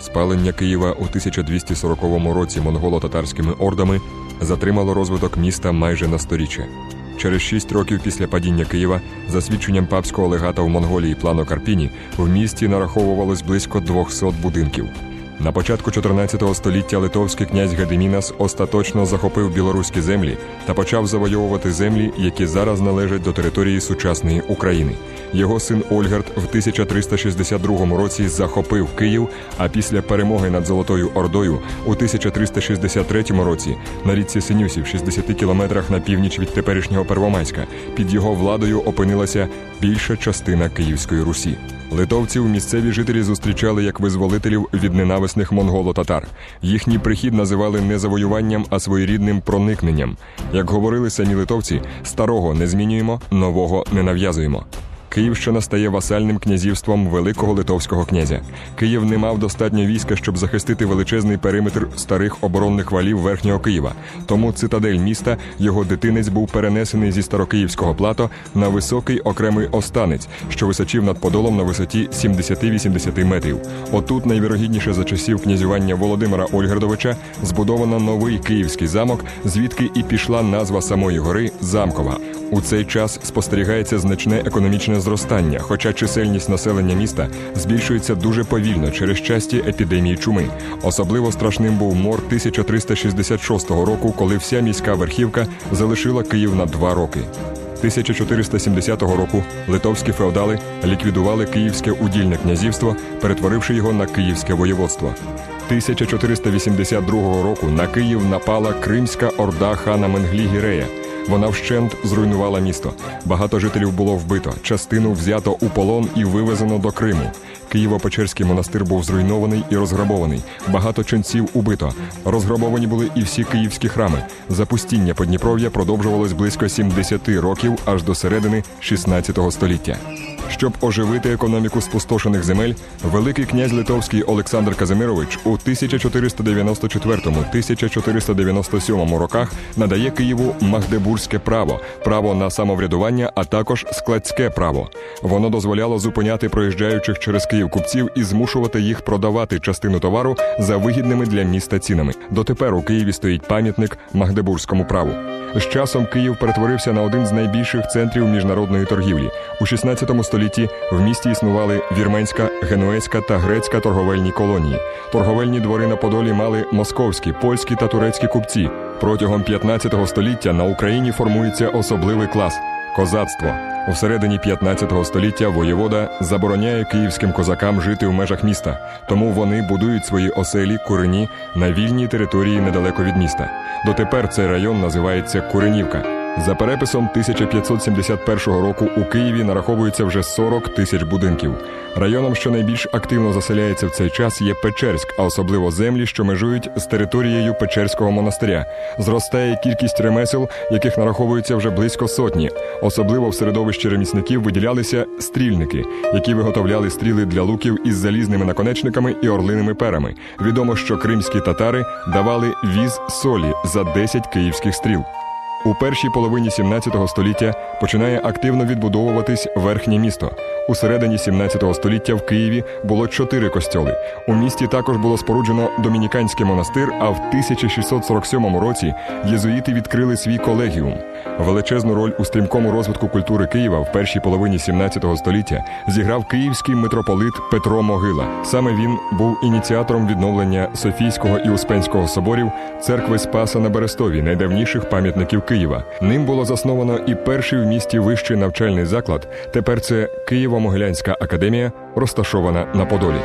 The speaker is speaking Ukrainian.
Спалення Києва у 1240 році монголо-татарськими ордами затримало розвиток міста майже на сторіччя. Через шість років після падіння Києва, за свідченням папського легата в Монголії Плано Карпіні, в місті нараховувалось близько 200 будинків. На початку 14 століття литовський князь Гедемінас остаточно захопив білоруські землі та почав завойовувати землі, які зараз належать до території сучасної України. Його син Ольгард в 1362 році захопив Київ, а після перемоги над Золотою Ордою у 1363 році на річці Синюсі в 60 кілометрах на північ від теперішнього Первомайська під його владою опинилася більша частина Київської Русі. Литовців місцеві жителі зустрічали як визволителів від ненависних монголо-татар. Їхній прихід називали не завоюванням, а своєрідним проникненням. Як говорили самі литовці, старого не змінюємо, нового не нав'язуємо. Київщина стає васальним князівством великого литовського князя. Київ не мав достатньо війська, щоб захистити величезний периметр старих оборонних валів верхнього Києва. Тому цитадель міста його дитинець був перенесений зі старокиївського плато на високий окремий останець, що височив над подолом на висоті 70-80 метрів. Отут, найвірогідніше за часів князювання Володимира Ольгардовича, збудовано новий київський замок, звідки і пішла назва самої гори Замкова. У цей час спостерігається значне економічне зростання, хоча чисельність населення міста збільшується дуже повільно через часті епідемії чуми. Особливо страшним був мор 1366 року, коли вся міська верхівка залишила Київ на два роки. 1470 року литовські феодали ліквідували Київське удільне князівство, перетворивши його на Київське воєводство. 1482 року на Київ напала Кримська орда хана Менглі Гірея. Вона вщент зруйнувала місто. Багато жителів було вбито, частину взято у полон і вивезено до Криму. Києво-Печерський монастир був зруйнований і розграбований. Багато ченців убито. Розграбовані були і всі київські храми. Запустіння Подніпров'я продовжувалось близько 70 років аж до середини 16 століття. Щоб оживити економіку спустошених земель, великий князь литовський Олександр Казимирович у 1494-1497 роках надає Києву магдебурзьке право, право на самоврядування, а також складське право. Воно дозволяло зупиняти проїжджаючих через Київ купців і змушувати їх продавати частину товару за вигідними для міста цінами. Дотепер у Києві стоїть пам'ятник магдебурзькому праву. З часом Київ перетворився на один з найбільших центрів міжнародної торгівлі. У 16 столітті в місті існували вірменська, генуезька та грецька торговельні колонії. Торговельні двори на Подолі мали московські, польські та турецькі купці. Протягом 15 століття на Україні формується особливий клас козацтво. У середині 15 століття воєвода забороняє київським козакам жити в межах міста, тому вони будують свої оселі курені на вільній території недалеко від міста. Дотепер цей район називається Куренівка. За переписом 1571 року у Києві нараховується вже 40 тисяч будинків. Районом, що найбільш активно заселяється в цей час, є Печерськ, а особливо землі, що межують з територією Печерського монастиря. Зростає кількість ремесел, яких нараховується вже близько сотні. Особливо в середовищі ремісників виділялися стрільники, які виготовляли стріли для луків із залізними наконечниками і орлиними перами. Відомо, що кримські татари давали віз солі за 10 київських стріл. У першій половині 17 століття починає активно відбудовуватись верхнє місто. У середині 17 століття в Києві було чотири костьоли. У місті також було споруджено домініканський монастир. А в 1647 році єзуїти відкрили свій колегіум. Величезну роль у стрімкому розвитку культури Києва в першій половині 17 століття зіграв київський митрополит Петро Могила. Саме він був ініціатором відновлення Софійського і Успенського соборів, церкви Спаса на Берестові, найдавніших пам'ятників Києва. Ним було засновано і перший в місті вищий навчальний заклад. Тепер це Києво-Могилянська академія, розташована на Подолі.